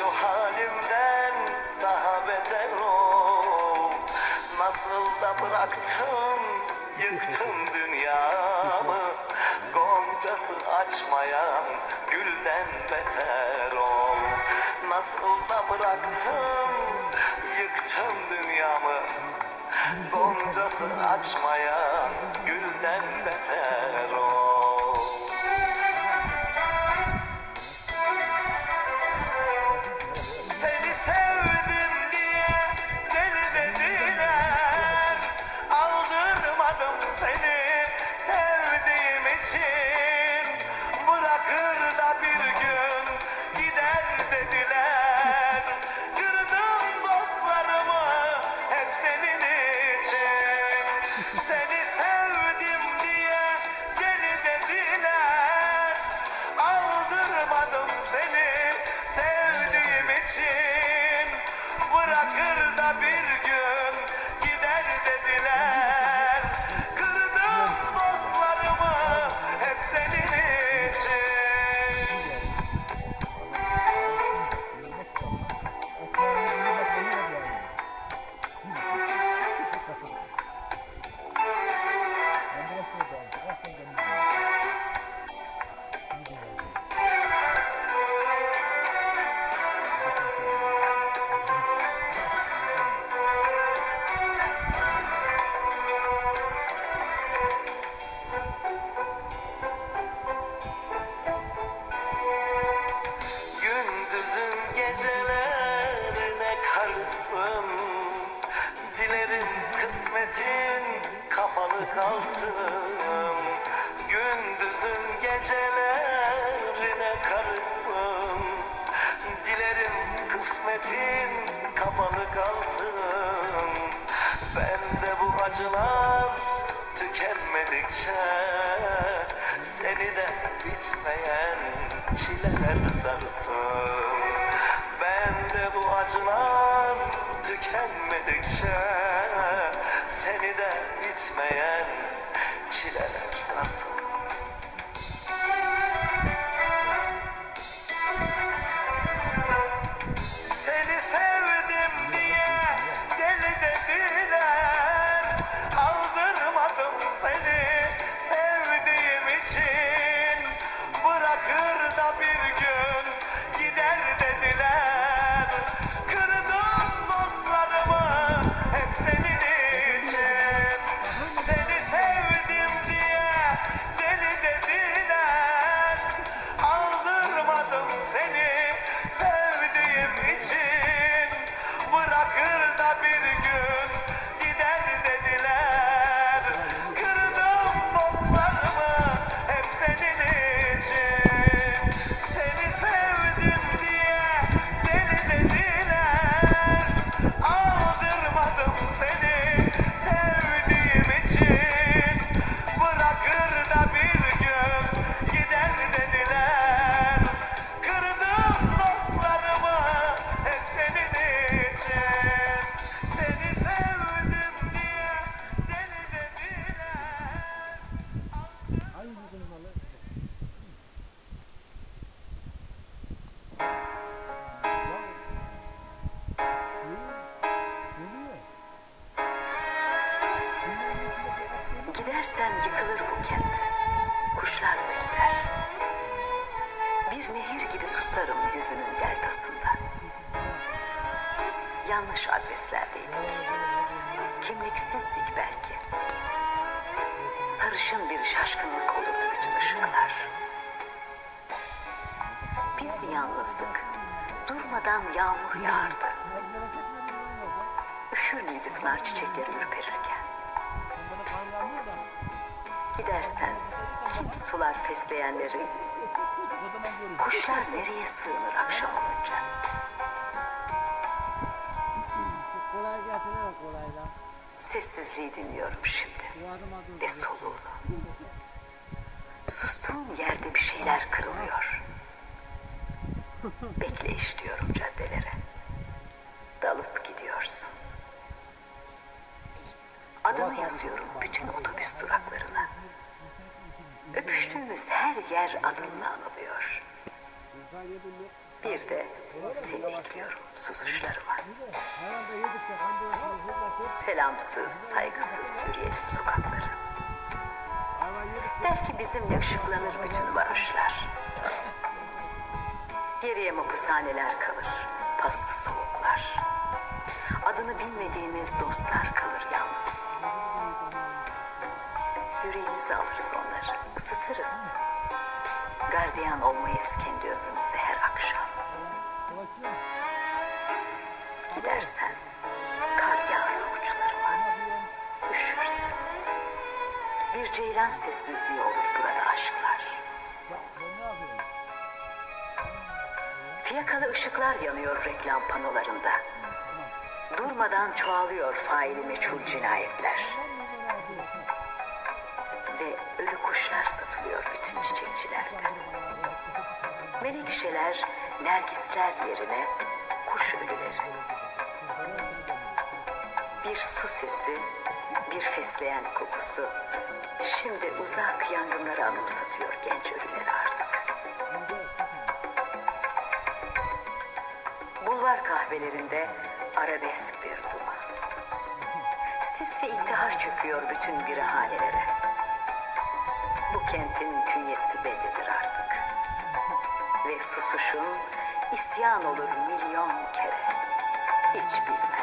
şu halimden daha beter ol Nasıl da bıraktın yıktın dünyamı? Goncası açmayan gülden beter ol Nasıl da bıraktın yıktın dünyamı? Goncası açmayan gülden beter kalsın. Gündüzün gecelerine karışsın. Dilerim kısmetin kapalı kalsın. Ben de bu acılar tükenmedikçe Seni de bitmeyen çileler sarsın. Ben de bu acılar tükenmedikçe seni de bitmeyen yağmur yağardı. Üşür müydük nar çiçekleri ürperirken? Gidersen kim sular fesleğenleri? Kuşlar nereye sığınır akşam olunca? Sessizliği dinliyorum şimdi ve soluğunu. Sustuğum yerde bir şeyler kırılıyor. Bekleyiş diyorum caddelere. Yazıyorum bütün otobüs duraklarına. Öpüştüğümüz her yer adınla anılıyor. Bir de seni ekliyorum susuşlarıma. Selamsız, saygısız yürüyelim sokakları. Belki bizimle ışıklanır bütün varoşlar. Geriye mapushaneler kalır, paslı soğuklar. Adını bilmediğimiz dostlar kalır Yüreğimize alırız onları, ısıtırız. Gardiyan olmayız kendi ömrümüze her akşam. Gidersen kar yağar avuçlarıma, üşürsün. Bir ceylan sessizliği olur burada aşklar. Fiyakalı ışıklar yanıyor reklam panolarında. Durmadan çoğalıyor faili meçhul cinayetler. Kuşlar satılıyor bütün çiçekçilerden. Menekşeler, nergisler yerine kuş ölüleri. Bir su sesi, bir fesleğen kokusu. Şimdi uzak yangınları anımsatıyor genç ölüleri artık. Bulvar kahvelerinde arabesk bir duman. Sis ve intihar çöküyor bütün birahanelere. Kentin künyesi bellidir artık. Ve susuşun isyan olur milyon kere. Hiç bilmez.